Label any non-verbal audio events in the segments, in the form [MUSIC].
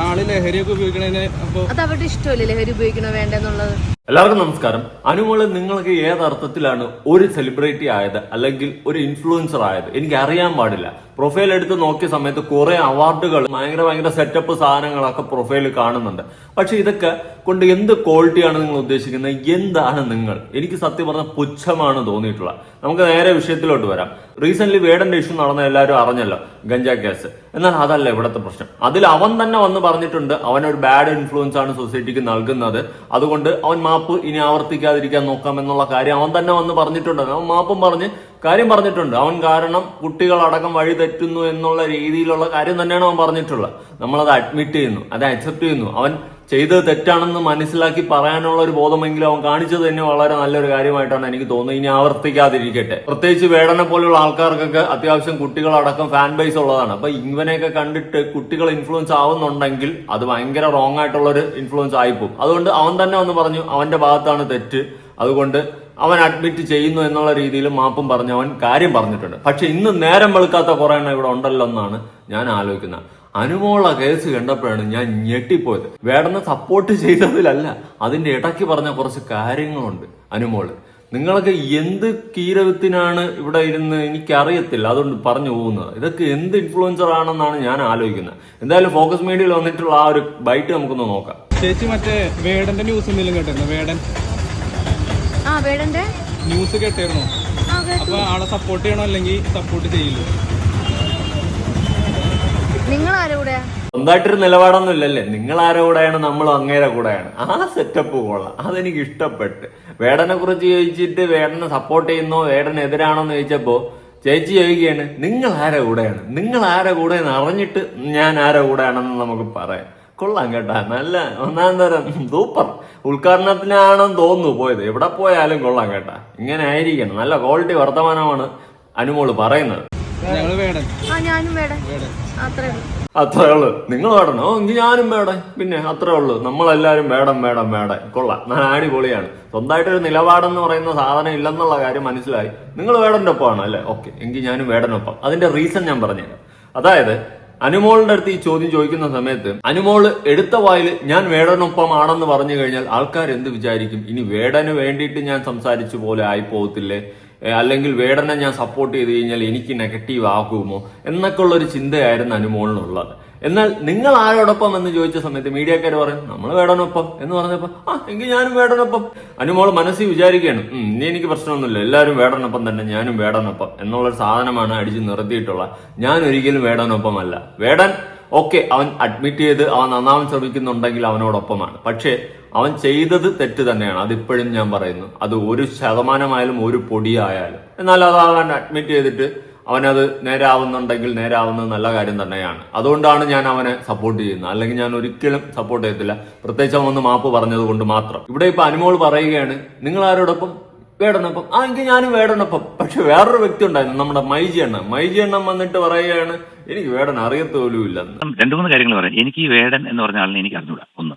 ആൾ ലഹരിയൊക്കെ ഉപയോഗിക്കണതിന് അപ്പൊ അത് അവരുടെ ഇഷ്ടമല്ലേ ലഹരി ഉപയോഗിക്കണോ വേണ്ടെന്നുള്ളത്? എല്ലാവർക്കും നമസ്കാരം. അനുമോൾ നിങ്ങൾക്ക് ഏത് അർത്ഥത്തിലാണ് ഒരു സെലിബ്രിറ്റി ആയത് അല്ലെങ്കിൽ ഒരു ഇൻഫ്ലുവൻസർ ആയത്? എനിക്ക് അറിയാൻ പാടില്ല. പ്രൊഫൈൽ എടുത്ത് നോക്കിയ സമയത്ത് കുറെ അവാർഡുകൾ ഭയങ്കര ഭയങ്കര സെറ്റപ്പ് സാധനങ്ങളൊക്കെ പ്രൊഫൈലിൽ കാണുന്നുണ്ട്. പക്ഷെ ഇതൊക്കെ കൊണ്ട് എന്ത് ക്വാളിറ്റിയാണ് നിങ്ങൾ ഉദ്ദേശിക്കുന്നത്? എന്താണ് നിങ്ങൾ? എനിക്ക് സത്യം പറഞ്ഞ പുച്ഛമാണ് തോന്നിയിട്ടുള്ളത്. നമുക്ക് നേരെ വിഷയത്തിലോട്ട് വരാം. റീസെന്റ് വേടന്റെ ഇഷ്യൂ നടന്ന എല്ലാവരും അറിഞ്ഞല്ലോ ഗഞ്ചാ കേസ് എന്നാൽ അതല്ല ഇവിടുത്തെ പ്രശ്നം. അതിൽ അവൻ തന്നെ വന്ന് പറഞ്ഞിട്ടുണ്ട് അവൻ ഒരു ബാഡ് ഇൻഫ്ലുവൻസ് ആണ് സൊസൈറ്റിക്ക് നൽകുന്നത്. അതുകൊണ്ട് അവൻ മാപ്പ് ഇനി ആവർത്തിക്കാതിരിക്കാൻ നോക്കാം എന്നുള്ള കാര്യം അവൻ തന്നെ വന്ന് പറഞ്ഞിട്ടുണ്ട്. അവൻ മാപ്പും പറഞ്ഞ് കാര്യം പറഞ്ഞിട്ടുണ്ട്. അവൻ കാരണം കുട്ടികളടക്കം വഴി തെറ്റുന്നു എന്നുള്ള രീതിയിലുള്ള കാര്യം തന്നെയാണ് അവൻ പറഞ്ഞിട്ടുള്ളത്. നമ്മളത് അഡ്മിറ്റ് ചെയ്യുന്നു അത് അക്സെപ്റ്റ് ചെയ്യുന്നു. അവൻ ചെയ്തത് തെറ്റാണെന്ന് മനസ്സിലാക്കി പറയാനുള്ള ഒരു ബോധമെങ്കിലും അവൻ കാണിച്ചത് തന്നെ വളരെ നല്ലൊരു കാര്യമായിട്ടാണ് എനിക്ക് തോന്നുന്നത്. ഇനി ആവർത്തിക്കാതിരിക്കട്ടെ. പ്രത്യേകിച്ച് വേടനെ പോലുള്ള ആൾക്കാർക്കൊക്കെ അത്യാവശ്യം കുട്ടികളടക്കം ഫാൻ ബേസ് ഉള്ളതാണ്. അപ്പൊ ഇവനെയൊക്കെ കണ്ടിട്ട് കുട്ടികൾ ഇൻഫ്ലുവൻസ് ആവുന്നുണ്ടെങ്കിൽ അത് ഭയങ്കര റോങ് ആയിട്ടുള്ള ഒരു ഇൻഫ്ലുവൻസ് ആയിപ്പോ അതുകൊണ്ട് അവൻ തന്നെ വന്ന് പറഞ്ഞു അവന്റെ ഭാഗത്താണ് തെറ്റ്. അതുകൊണ്ട് അവൻ അഡ്മിറ്റ് ചെയ്യുന്നു എന്നുള്ള രീതിയിൽ മാപ്പും പറഞ്ഞു അവൻ കാര്യം പറഞ്ഞിട്ടുണ്ട്. പക്ഷെ ഇന്ന് നേരം വെളുക്കാത്ത കുറേ എണ്ണം ഇവിടെ ഉണ്ടല്ലോ എന്നാണ് ഞാൻ ആലോചിക്കുന്നത്. അനുമോള കേസ് കണ്ടപ്പോഴാണ് ഞാൻ ഞെട്ടിപ്പോയത്. വേടനെ സപ്പോർട്ട് ചെയ്തതിലല്ല അതിന്റെ ഇടയ്ക്ക് പറഞ്ഞ കുറച്ച് കാര്യങ്ങളുണ്ട് അനുമോൾ. നിങ്ങളൊക്കെ എന്ത് കീരവത്തിനാണ് ഇവിടെ ഇരുന്ന് എനിക്കറിയത്തില്ല അതുകൊണ്ട് പറഞ്ഞു പോകുന്നത്. ഇതൊക്കെ എന്ത് ഇൻഫ്ലുവൻസർ ആണെന്നാണ് ഞാൻ ആലോചിക്കുന്നത്. എന്തായാലും ഫോക്കസ് മീഡിയയിൽ വന്നിട്ടുള്ള ആ ഒരു ബൈറ്റ് നമുക്കൊന്ന് നോക്കാം. ചേച്ചി മറ്റേ വേടന്റെ ന്യൂസ് എന്തെങ്കിലും കേട്ടായിരുന്നു വേടൻ. ആ വേടന്റെ? ന്യൂസ് കേട്ടായിരുന്നു അപ്പൊ ആളെ സപ്പോർട്ട് ചെയ്യണോ അല്ലെങ്കിൽ സപ്പോർട്ട് ചെയ്യില്ല? നിങ്ങൾ ആരുടെ സ്വന്തമായിട്ടൊരു നിലപാടൊന്നും ഇല്ലല്ലേ നിങ്ങൾ ആരോ കൂടെയാണ് നമ്മൾ അങ്ങേരെ കൂടെയാണ്. ആ സെറ്റപ്പ് കൊള്ളാം. അതെനിക്ക് ഇഷ്ടപ്പെട്ട്. വേടനെ കുറിച്ച് ചോദിച്ചിട്ട് വേടനെ സപ്പോർട്ട് ചെയ്യുന്നോ വേടന് എതിരാണോന്ന് ചോദിച്ചപ്പോ ചേച്ചി ചോദിക്കുകയാണ് നിങ്ങൾ ആരെ കൂടെയാണ്? നിങ്ങൾ ആരെ കൂടെ എന്ന് അറിഞ്ഞിട്ട് ഞാൻ ആരെ കൂടെയാണെന്ന് നമുക്ക് പറയാം. കൊള്ളാം കേട്ടാ. നല്ല ഒന്നാം തരം സൂപ്പർ ഉദ്ഘാടനത്തിനാണെന്ന് തോന്നുന്നു പോയത്. എവിടെ പോയാലും കൊള്ളാം കേട്ടാ. ഇങ്ങനെ ആയിരിക്കണം. നല്ല ക്വാളിറ്റി വർത്തമാനമാണ് അനുമോൾ പറയുന്നത്. ഞങ്ങൾ വേടൻ. ആ ഞാനും വേടൻ. അത്രേ ഉള്ളൂ. നിങ്ങൾ വേടണോ എങ്കിൽ ഞാനും വേടൻ പിന്നെ അത്രേ ഉള്ളു. നമ്മളെല്ലാരും വേടം വേടം വേടൻ കൊള്ളാം. ഞാൻ അടിപൊളിയാണ്. സ്വന്തമായിട്ടൊരു നിലപാടെന്ന് പറയുന്ന സാധനം ഇല്ലെന്നുള്ള കാര്യം മനസ്സിലായി. നിങ്ങൾ വേടന്റെ ഒപ്പമാണ് അല്ലേ? ഓക്കെ. എങ്കിൽ ഞാനും വേടനൊപ്പം അതിന്റെ റീസൺ ഞാൻ പറഞ്ഞുതരാം. അതായത് അനുമോളിന്റെ അടുത്ത് ഈ ചോദ്യം ചോദിക്കുന്ന സമയത്ത് അനുമോൾ എടുത്ത വായിൽ ഞാൻ വേടനൊപ്പം ആണെന്ന് പറഞ്ഞു കഴിഞ്ഞാൽ ആൾക്കാർ എന്ത് വിചാരിക്കും? ഇനി വേടന് വേണ്ടിയിട്ട് ഞാൻ സംസാരിച്ചു പോലെ ആയി പോകത്തില്ലേ? അല്ലെങ്കിൽ വേടനെ ഞാൻ സപ്പോർട്ട് ചെയ്ത് കഴിഞ്ഞാൽ എനിക്ക് നെഗറ്റീവ് ആകുമോ എന്നൊക്കെ ഉള്ളൊരു ചിന്തയായിരുന്നു അനുമോളിനുള്ളത്. എന്നാൽ നിങ്ങൾ ആരോടൊപ്പം എന്ന് ചോദിച്ച സമയത്ത് മീഡിയക്കാർ പറയും നമ്മൾ വേടനൊപ്പം എന്ന് പറഞ്ഞപ്പോൾ ആ എങ്കിൽ ഞാനും വേടനൊപ്പം. അനുമോൾ മനസ്സിൽ വിചാരിക്കുകയാണ് ഇനി എനിക്ക് പ്രശ്നമൊന്നുമില്ല എല്ലാവരും വേടനൊപ്പം തന്നെ ഞാനും വേടനൊപ്പം എന്നുള്ളൊരു സാധനമാണ് അടിച്ച് നിർത്തിയിട്ടുള്ളത്. ഞാൻ ഒരിക്കലും വേടനൊപ്പമല്ല. വേടൻ ഓക്കെ അവൻ അഡ്മിറ്റ് ചെയ്ത് അവൻ നന്നാവാൻ ശ്രമിക്കുന്നുണ്ടെങ്കിൽ അവനോടൊപ്പമാണ്. പക്ഷേ അവൻ ചെയ്തത് തെറ്റ് തന്നെയാണ്. അതിപ്പോഴും ഞാൻ പറയുന്നു. അത് ഒരു ശതമാനമായാലും ഒരു പൊടിയായാലും. എന്നാൽ അത് അവൻ അഡ്മിറ്റ് ചെയ്തിട്ട് അവനത് നേരാവുന്നുണ്ടെങ്കിൽ നേരാവുന്നത് നല്ല കാര്യം തന്നെയാണ്. അതുകൊണ്ടാണ് ഞാൻ അവനെ സപ്പോർട്ട് ചെയ്യുന്നത്. അല്ലെങ്കിൽ ഞാൻ ഒരിക്കലും സപ്പോർട്ട് ചെയ്യത്തില്ല. പ്രത്യേകിച്ച് അവൻ ഒന്ന് മാപ്പ് പറഞ്ഞത് കൊണ്ട് മാത്രം. ഇവിടെ ഇപ്പൊ അനുമോൾ പറയുകയാണ് നിങ്ങൾ ആരോടൊപ്പം വേടനൊപ്പം? ആ എങ്കിൽ ഞാനും വേടനൊപ്പം. പക്ഷെ വേറൊരു വ്യക്തി ഉണ്ടായിരുന്നു നമ്മുടെ മൈജി എണ്ണം മൈജി എണ്ണം വന്നിട്ട് പറയുകയാണ് എനിക്ക് വേടൻ അറിയത്തോലും ഇല്ലെന്ന് രണ്ടു മൂന്ന് കാര്യങ്ങൾ പറയാം. എനിക്ക് ഈ വേടൻ എന്ന് പറഞ്ഞ ആളിനെ എനിക്ക് അറിഞ്ഞൂടാ. ഒന്ന്.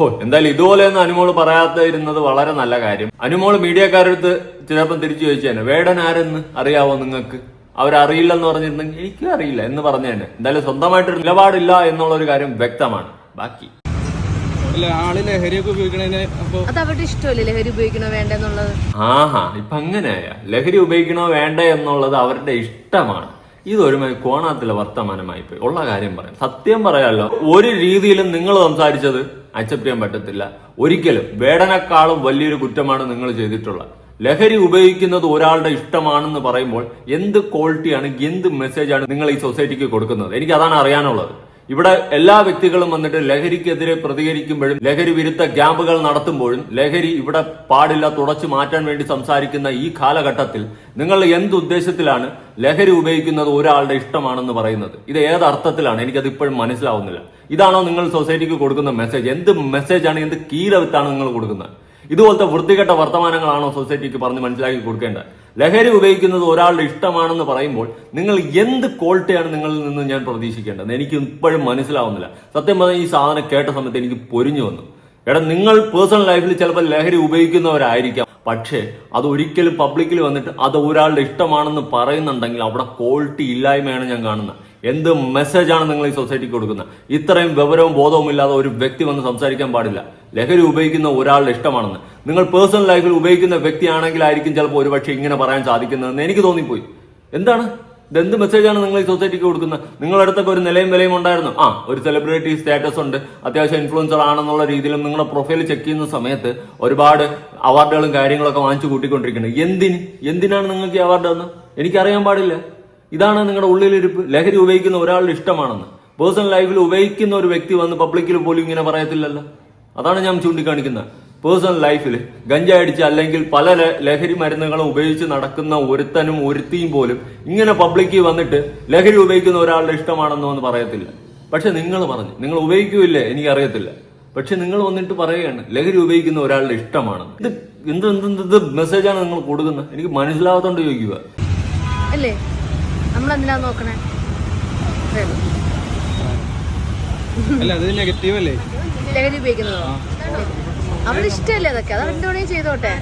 ഓ എന്തായാലും ഇതുപോലെയൊന്നും അനുമോൾ പറയാതിരുന്നത് വളരെ നല്ല കാര്യം. അനുമോൾ മീഡിയക്കാരടുത്ത് ചിലപ്പം തിരിച്ചു ചോദിച്ചേനെ വേടൻ ആരെന്ന് അറിയാവോ നിങ്ങൾക്ക്? അവരറിയില്ലെന്ന് പറഞ്ഞിരുന്നെങ്കിൽ എനിക്കും അറിയില്ല എന്ന് പറഞ്ഞേനെ എന്തായാലും സ്വന്തമായിട്ടൊരു നിലപാടില്ല എന്നുള്ള ഒരു കാര്യം വ്യക്തമാണ്. ബാക്കി. അല്ല ആൾ ലഹരിയൊക്കെ അത് അവരുടെ ഇഷ്ടമല്ലേ ലഹരി ഉപയോഗിക്കണോ വേണ്ടെന്നുള്ളത്? ആഹാ ഇപ്പൊ അങ്ങനെയായ ലഹരി ഉപയോഗിക്കണോ വേണ്ട എന്നുള്ളത് അവരുടെ ഇഷ്ടമാണ്. ഇതൊരു കോണാത്തിലെ വർത്തമാനമായി പോയി. ഉള്ള കാര്യം പറയാം. സത്യം പറയാമല്ലോ ഒരു രീതിയിലും നിങ്ങൾ സംസാരിച്ചത് അക്സെപ്റ്റ് ചെയ്യാൻ പറ്റത്തില്ല. ഒരിക്കലും വേടനേക്കാളും വലിയൊരു കുറ്റമാണ് നിങ്ങൾ ചെയ്തിട്ടുള്ളത് ലഹരി ഉപയോഗിക്കുന്നത് ഒരാളുടെ ഇഷ്ടമാണെന്ന് പറയുമ്പോൾ എന്ത് ക്വാളിറ്റിയാണ് എന്ത് മെസ്സേജാണ് നിങ്ങൾ ഈ സൊസൈറ്റിക്ക് കൊടുക്കുന്നത്? എനിക്ക് അതാണ് അറിയാനുള്ളത്. ഇവിടെ എല്ലാ വ്യക്തികളും വന്നിട്ട് ലഹരിക്കെതിരെ പ്രതികരിക്കുമ്പോഴും ലഹരി വിരുദ്ധ ക്യാമ്പുകൾ നടത്തുമ്പോഴും ലഹരി ഇവിടെ പാടില്ല തുടച്ചു മാറ്റാൻ വേണ്ടി സംസാരിക്കുന്ന ഈ കാലഘട്ടത്തിൽ നിങ്ങൾ എന്ത് ഉദ്ദേശത്തിലാണ് ലഹരി ഉപയോഗിക്കുന്നത് ഒരാളുടെ ഇഷ്ടമാണെന്ന് പറയുന്നത്? ഇത് ഏത് അർത്ഥത്തിലാണ്? എനിക്കത് ഇപ്പോഴും മനസ്സിലാവുന്നില്ല. ഇതാണോ നിങ്ങൾ സൊസൈറ്റിക്ക് കൊടുക്കുന്ന മെസ്സേജ്? എന്ത് മെസ്സേജാണ് എന്ത് കീലവിത്താണ് നിങ്ങൾ കൊടുക്കുന്നത്? ഇതുപോലത്തെ വൃത്തികെട്ട വർത്തമാനങ്ങളാണോ സൊസൈറ്റിക്ക് പറഞ്ഞ് മനസ്സിലാക്കി കൊടുക്കേണ്ടത്? ലഹരി ഉപയോഗിക്കുന്നത് ഒരാളുടെ ഇഷ്ടമാണെന്ന് പറയുമ്പോൾ നിങ്ങൾ എന്ത് ക്വാളിറ്റിയാണ് നിങ്ങളിൽ നിന്ന് ഞാൻ പ്രതീക്ഷിക്കേണ്ടത്? എനിക്ക് ഇപ്പോഴും മനസ്സിലാവുന്നില്ല. സത്യം പറഞ്ഞാൽ ഈ സാധനം കേട്ട സമയത്ത് എനിക്ക് പൊരിഞ്ഞു വന്നു. എടാ നിങ്ങൾ പേഴ്സണൽ ലൈഫിൽ ചിലപ്പോൾ ലഹരി ഉപയോഗിക്കുന്നവരായിരിക്കാം. പക്ഷേ അത് ഒരിക്കലും പബ്ലിക്കിൽ വന്നിട്ട് അത് ഒരാളുടെ ഇഷ്ടമാണെന്ന് പറയുന്നുണ്ടെങ്കിൽ അവിടെ ക്വാളിറ്റി ഇല്ലായ്മയാണ് ഞാൻ കാണുന്നത്. എന്ത് മെസ്സേജാണ് നിങ്ങൾ ഈ സൊസൈറ്റിക്ക് കൊടുക്കുന്നത്? ഇത്രയും വിവരവും ബോധവും ഇല്ലാതെ ഒരു വ്യക്തി വന്ന് സംസാരിക്കാൻ പാടില്ല. ലഹരി ഉപയോഗിക്കുന്ന ഒരാളുടെ ഇഷ്ടമാണെന്ന്. നിങ്ങൾ പേഴ്സണൽ ലൈഫിൽ ഉപയോഗിക്കുന്ന വ്യക്തിയാണെങ്കിലായിരിക്കും ചിലപ്പോൾ ഒരുപക്ഷെ ഇങ്ങനെ പറയാൻ സാധിക്കുന്നതെന്ന് എനിക്ക് തോന്നിപ്പോയി. എന്താണ്? ഇതെന്ത് മെസ്സേജാണ് നിങ്ങൾ ഈ സൊസൈറ്റിക്ക് കൊടുക്കുന്നത്? നിങ്ങളുടെ അടുത്തൊക്കെ ഒരു നിലയും വിലയും ഉണ്ടായിരുന്നു. ആ ഒരു സെലിബ്രിറ്റി സ്റ്റാറ്റസ് ഉണ്ട്. അത്യാവശ്യം ഇൻഫ്ലുവൻസർ ആണെന്നുള്ള രീതിയിലും നിങ്ങളുടെ പ്രൊഫൈൽ ചെക്ക് ചെയ്യുന്ന സമയത്ത് ഒരുപാട് അവാർഡുകളും കാര്യങ്ങളൊക്കെ വാങ്ങിച്ചു കൂട്ടിക്കൊണ്ടിരിക്കുന്നത് എന്തിന്? എന്തിനാണ് നിങ്ങൾക്ക് ഈ അവാർഡ് എന്ന് എനിക്കറിയാൻ പാടില്ല. ഇതാണ് നിങ്ങളുടെ ഉള്ളിലിരിപ്പ്. ലഹരി ഉപയോഗിക്കുന്ന ഒരാളുടെ ഇഷ്ടമാണെന്ന്. പേഴ്സണൽ ലൈഫിൽ ഉപയോഗിക്കുന്ന ഒരു വ്യക്തി വന്ന് പബ്ലിക്കിൽ പോലും ഇങ്ങനെ പറയത്തില്ലല്ലോ. അതാണ് ഞാൻ ചൂണ്ടിക്കാണിക്കുന്നത്. പേഴ്സണൽ ലൈഫിൽ ഗഞ്ച അടിച്ച് അല്ലെങ്കിൽ പല ലഹരി മരുന്നുകളും ഉപയോഗിച്ച് നടക്കുന്ന ഒരുത്തനും ഒരുത്തിയും പോലും ഇങ്ങനെ പബ്ലിക്കിൽ വന്നിട്ട് ലഹരി ഉപയോഗിക്കുന്ന ഒരാളുടെ ഇഷ്ടമാണെന്നോ എന്ന് പറയത്തില്ല. പക്ഷെ നിങ്ങൾ പറഞ്ഞു നിങ്ങൾ ഉപയോഗിക്കൂല്ലേ എനിക്കറിയത്തില്ല. പക്ഷെ നിങ്ങൾ വന്നിട്ട് പറയുകയാണ് ലഹരി ഉപയോഗിക്കുന്ന ഒരാളുടെ ഇഷ്ടമാണ് ഇത് എന്ത് എന്ത് മെസ്സേജാണ് നിങ്ങൾ കൊടുക്കുന്നത്? എനിക്ക് മനസ്സിലാവാത്തോണ്ട് ചോദിക്കുക. അല്ലേ? നമ്മളെന്തിനാ നോക്കണേ? അല്ല അത് നെഗറ്റീവ് അല്ലേ? ലഹരി ഉപയോഗിക്കുന്നതോ? അവന് ഇഷ്ടമല്ലേ അതൊക്കെ? അത് അവരുടെ വേണമെങ്കിൽ ചെയ്തോട്ടെ.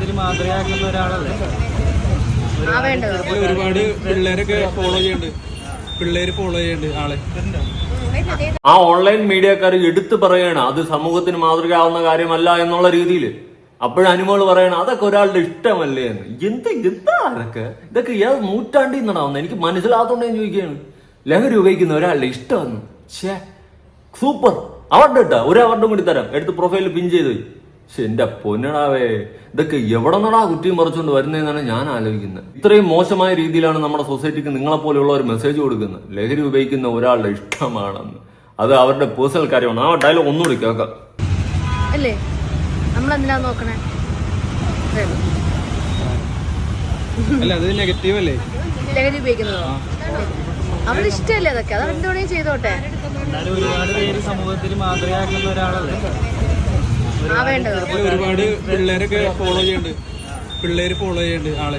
ഒരുപാട് ആ വേണ്ടത്. ഒരുപാട് പിള്ളേരൊക്കെ ഫോളോ ചെയ്യുന്നുണ്ട് പിള്ളേര് ഫോളോ ചെയ്യുന്നുണ്ട് ആളെ. ആ ഓൺലൈൻ മീഡിയക്കാർ എടുത്തു പറയാണ് അത് സമൂഹത്തിന് മാതൃകയാവുന്ന കാര്യമല്ല എന്നുള്ള രീതിയിൽ അപ്പോഴനുമോൾ പറയണം അതൊക്കെ ഒരാളുടെ ഇഷ്ടമല്ലേ എന്ന്. എന്ത് എന്താ അതൊക്കെ? ഇതൊക്കെ ഏത് നൂറ്റാണ്ടിൽ നിന്നാവുന്നത് എനിക്ക് മനസ്സിലാത്തോണ്ട് ഞാൻ ചോദിക്കുകയാണ്. ലഹരി ഉപയോഗിക്കുന്ന ഒരാളുടെ ഇഷ്ടമെന്ന്. ഛേ സൂപ്പർ. അവാർഡ് കേട്ടാ. ഒരു അവാർഡും കൂടി തരാം. എടുത്ത് പ്രൊഫൈലിൽ പിൻ ചെയ്ത്. പക്ഷെ എന്റെ പൊന്നടാവേ. ഇതൊക്കെ എവിടെ നിന്നാ കുറ്റിയും മറിച്ചുകൊണ്ട് വരുന്നതെന്നാണ് ഞാൻ ആലോചിക്കുന്നത്. ഇത്രയും മോശമായ രീതിയിലാണ് നമ്മുടെ സൊസൈറ്റിക്ക് നിങ്ങളെ പോലെയുള്ള ഒരു മെസ്സേജ് കൊടുക്കുന്നത്. ലഹരി ഉപയോഗിക്കുന്ന ഒരാളുടെ ഇഷ്ടമാണെന്ന്. അത് അവരുടെ പേഴ്സണൽ കാര്യമാണ്. ആ ഡയലോഗ് ഒന്നുകൂടി കേൾക്കാം. അല്ലേ? നമ്മളെന്തിനാ നോക്കണേ? അത്രേ അല്ല അത് നെഗറ്റീവ് അല്ലേ? ലഹരി ഉപയോഗിക്കുന്നതോ? അവരുടെ ഇഷ്ടമല്ലേ അതൊക്കെ? അത് അവരുടെ വേണമെങ്കിൽ ചെയ്തോട്ടെ. എന്നാലും ഒരുപാട് പേര് സമൂഹത്തിൽ മാതൃകയാക്കുന്ന ഒരാളല്ലേ? ഒരുപാട് പിള്ളേരൊക്കെ ഫോളോ ചെയ്യുന്നുണ്ട് പിള്ളേര് ഫോളോ ചെയ്യുന്നുണ്ട് ആളെ.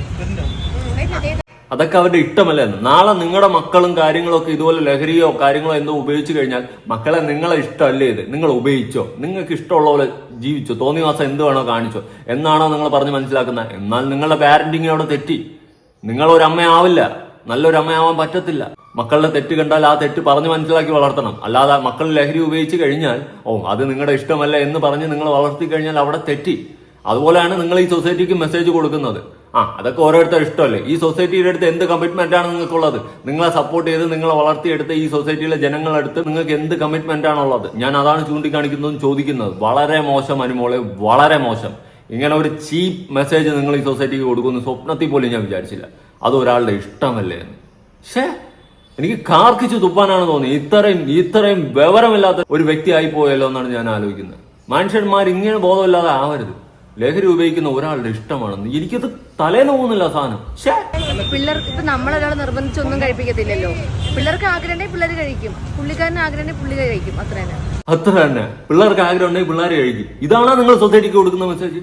അതൊക്കെ അവരുടെ ഇഷ്ടമല്ലേ? നാളെ നിങ്ങളുടെ മക്കളും കാര്യങ്ങളൊക്കെ ഇതുപോലെ ലഹരിയോ കാര്യങ്ങളോ എന്തോ ഉപയോഗിച്ചു കഴിഞ്ഞാൽ മക്കളെ നിങ്ങളെ ഇഷ്ടമല്ലേ ഇത്? നിങ്ങൾ ഉപയോഗിച്ചോ? നിങ്ങൾക്ക് ഇഷ്ടമുള്ള പോലെ ജീവിച്ചോ? തോന്നിയ മാസം എന്ത് വേണോ കാണിച്ചോ? എന്നാണോ നിങ്ങൾ പറഞ്ഞ് മനസ്സിലാക്കുന്നത്? എന്നാൽ നിങ്ങളുടെ പാരന്റിങ് അവിടെ തെറ്റി. നിങ്ങളൊരമ്മയാവില്ല നല്ലൊരമ്മയാവാൻ അമ്മയാവില്ല. നല്ലൊരു അമ്മയാവാൻ പറ്റത്തില്ല. മക്കളുടെ തെറ്റ് കണ്ടാൽ ആ തെറ്റ് പറഞ്ഞ് മനസ്സിലാക്കി വളർത്തണം. അല്ലാതെ മക്കൾ ലഹരി ഉപയോഗിച്ച് കഴിഞ്ഞാൽ ഓ അത് നിങ്ങളുടെ ഇഷ്ടമല്ല എന്ന് പറഞ്ഞ് നിങ്ങൾ വളർത്തി കഴിഞ്ഞാൽ അവിടെ തെറ്റി. അതുപോലെയാണ് നിങ്ങൾ ഈ സൊസൈറ്റിക്ക് മെസ്സേജ് കൊടുക്കുന്നത്. ആ അതൊക്കെ ഓരോരുത്തർ ഇഷ്ടമല്ലേ? ഈ സൊസൈറ്റിയുടെ അടുത്ത് എന്ത് കമ്മിറ്റ്മെന്റ് ആണ് നിങ്ങൾക്കുള്ളത്? നിങ്ങളെ സപ്പോർട്ട് ചെയ്ത് നിങ്ങളെ വളർത്തിയെടുത്ത ഈ സൊസൈറ്റിയിലെ ജനങ്ങളടുത്ത് നിങ്ങൾക്ക് എന്ത് കമ്മിറ്റ്മെന്റ് ആണുള്ളത് ഞാൻ അതാണ് ചൂണ്ടിക്കാണിക്കുന്നതും ചോദിക്കുന്നത്. വളരെ മോശം അനുമോളെ വളരെ മോശം. ഇങ്ങനെ ഒരു ചീപ്പ് മെസ്സേജ് നിങ്ങൾ ഈ സൊസൈറ്റിക്ക് കൊടുക്കുന്നു സ്വപ്നത്തിൽ പോലും ഞാൻ വിചാരിച്ചില്ല. അത് ഒരാളുടെ ഇഷ്ടമല്ലേ എന്ന്. ഷേ എനിക്ക് കാർക്കിച്ച് തുപ്പാനാണ് തോന്നിയത്. ഇത്രയും ഇത്രയും വിവരമില്ലാത്ത ഒരു വ്യക്തി ആയി പോയല്ലോ എന്നാണ് ഞാൻ ആലോചിക്കുന്നത്. മനുഷ്യന്മാർ ഇങ്ങനെ ബോധമില്ലാതെ ആവരുത്. ലഹരി ഉപയോഗിക്കുന്ന ഒരാളുടെ ഇഷ്ടമാണെന്ന് എനിക്കത് തലേന്ന് പോകുന്നില്ല സാധനം. പിള്ളേർക്ക് ഇപ്പൊ നമ്മളൊരാൾ നിർബന്ധിച്ചൊന്നും കഴിപ്പിക്കത്തില്ലല്ലോ. പിള്ളേർക്ക് ആഗ്രഹം പിള്ളേർ കഴിക്കും. പുള്ളിക്കാരന് ആഗ്രഹം പുള്ളി കഴിക്കും. അത്ര തന്നെ അത്ര തന്നെ പിള്ളേർക്ക് ആഗ്രഹം ഉണ്ടെങ്കിൽ പിള്ളേർ കഴിക്കും. ഇതാണോ നിങ്ങൾ സൊസൈറ്റിക്ക് കൊടുക്കുന്ന മെസ്സേജ്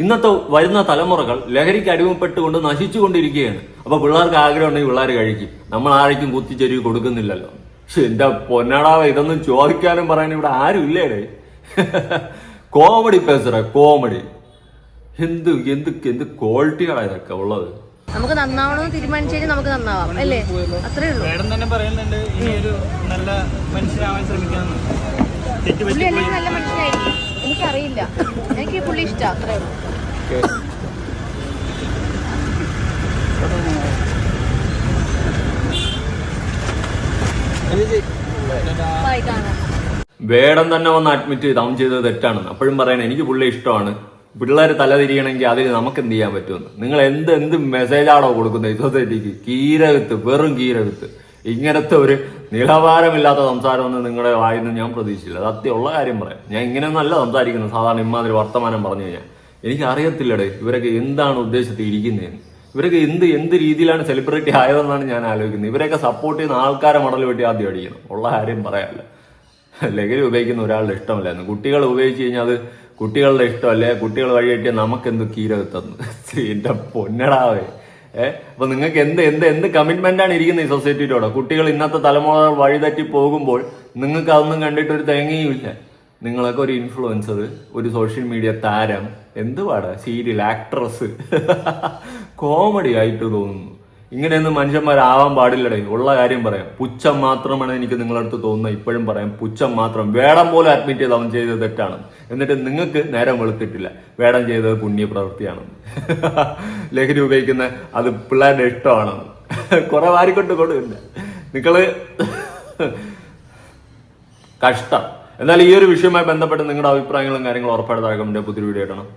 ഇന്നത്തെ വരുന്ന തലമുറകൾ ലഹരിക്ക് അടിമപ്പെട്ടുകൊണ്ട് നശിച്ചുകൊണ്ടിരിക്കുകയാണ്. അപ്പൊ പിള്ളേർക്ക് ആഗ്രഹം ഉണ്ടെങ്കിൽ പിള്ളേർ കഴിക്കും. നമ്മൾ ആരേക്കും കുത്തിച്ചെരുവ് കൊടുക്കുന്നില്ലല്ലോ. പക്ഷെ എന്റെ പൊന്നടാവ ഇതൊന്നും ചോദിക്കാനും പറയാനും ഇവിടെ ആരും ഇല്ലേടേ. Comedy പേസറ comedy. എന്ത് എന്ത് എന്ത് ക്വാളിറ്റികളാ ഇതൊക്കെ ഉള്ളത്. നമുക്ക് നന്നാവണമെന്ന് തീരുമാനിച്ചു കഴിഞ്ഞാൽ നമുക്ക് നന്നാവാം അല്ലേ? അത്രേ ഉള്ളൂ. തന്നെ പറയുന്നുണ്ട് ഇനി ഒരു നല്ല മനുഷ്യനാവാൻ ശ്രമിക്കാൻ തെറ്റ് നല്ല മനുഷ്യനായിരിക്കും എനിക്കറിയില്ല. എനിക്ക് പുള്ളി ഇഷ്ടമാണ് അത്രേ ഉള്ളൂ. വേടം തന്നെ വന്ന് അഡ്മിറ്റ് ചെയ്ത് അവൻ ചെയ്തത് തെറ്റാണ് അപ്പോഴും പറയണേ എനിക്ക് പുള്ളി ഇഷ്ടമാണ്. പിള്ളേർ തലതിരിയണമെങ്കിൽ അതിൽ നമുക്ക് എന്ത് ചെയ്യാൻ പറ്റുമെന്ന്. നിങ്ങൾ എന്ത് എന്ത് മെസ്സേജാണോ കൊടുക്കുന്നത്? ഈ സൊസൈറ്റിക്ക് കീരവിത്ത് വെറും കീരവിത്ത്. ഇങ്ങനത്തെ ഒരു നിലവാരമില്ലാത്ത സംസാരമൊന്നും നിങ്ങളുടെ വായിൽ നിന്ന് ഞാൻ പ്രതീക്ഷിച്ചില്ല. അത് അത്യമുള്ള കാര്യം പറയാം. ഞാൻ ഇങ്ങനെയൊന്നല്ല സംസാരിക്കുന്നത്. സാധാരണ ഇമാതിരി വർത്തമാനം പറഞ്ഞു കഴിഞ്ഞാൽ. എനിക്ക് അറിയത്തില്ലടേ ഇവരൊക്കെ എന്താണ് ഉദ്ദേശത്തിൽ ഇരിക്കുന്നതെന്ന്. ഇവരൊക്കെ എന്ത് എന്ത് രീതിയിലാണ് സെലിബ്രിറ്റി ആയതെന്നാണ് ഞാൻ ആലോചിക്കുന്നത്. ഇവരെയൊക്കെ സപ്പോർട്ട് ചെയ്യുന്ന ആൾക്കാരെ മടൽ വെട്ടി ആദ്യം അടിക്കണം. ഉള്ള കാര്യം പറയാല്ല. ലഹരി ഉപയോഗിക്കുന്ന ഒരാളുടെ ഇഷ്ടമല്ലായിരുന്നു. കുട്ടികൾ ഉപയോഗിച്ച് കഴിഞ്ഞാൽ അത് കുട്ടികളുടെ ഇഷ്ടമല്ലേ? കുട്ടികൾ വഴി കിട്ടിയ നമുക്ക് എന്ത് കീര കിട്ടുന്നു എന്റെ പൊന്നടാവേ. ഏഹ് അപ്പൊ നിങ്ങൾക്ക് എന്ത് എന്ത് എന്ത് കമ്മിറ്റ്മെന്റ് ആണ് ഇരിക്കുന്നത് ഈ സൊസൈറ്റിയോട് കുട്ടികൾ ഇന്നത്തെ തലമുറ വഴിതെറ്റി പോകുമ്പോൾ നിങ്ങൾക്ക് അതൊന്നും കണ്ടിട്ട് ഒരു തേങ്ങയുമില്ല നിങ്ങളൊക്കെ ഒരു ഇൻഫ്ലുവൻസർ ഒരു സോഷ്യൽ മീഡിയ താരം എന്ത് പാടാ സീരിയൽ ആക്ട്രസ് കോമഡി ആയിട്ട് തോന്നുന്നു. ഇങ്ങനെയൊന്നും മനുഷ്യന്മാരാവാൻ പാടില്ലടേ. ഉള്ള കാര്യം പറയാം. പുച്ഛം മാത്രമാണ് എനിക്ക് നിങ്ങളുടെ അടുത്ത് തോന്നുന്നത്. ഇപ്പോഴും പറയാം പുച്ഛം മാത്രം. വേടം പോലെ അഡ്മിറ്റ് ചെയ്ത് അവൻ ചെയ്തത് തെറ്റാണ്. എന്നിട്ട് നിങ്ങൾക്ക് നേരം വെളുത്തിട്ടില്ല. വേടം ചെയ്തത് പുണ്യ പ്രവൃത്തിയാണ് [LAUGHS] ലഹരി ഉപയോഗിക്കുന്ന അത് പിള്ളേരുടെ ഇഷ്ടമാണ്. [LAUGHS] കുറെ വാരിക്കൊണ്ട് കൊടുക്കില്ല നിങ്ങൾ [LAUGHS] കഷ്ടം. എന്നാൽ ഈ ഒരു വിഷയവുമായി ബന്ധപ്പെട്ട് നിങ്ങളുടെ അഭിപ്രായങ്ങളും കാര്യങ്ങളും ഉറപ്പായിട്ട് താഴെ പുതിയ വീഡിയോ ഇടണം.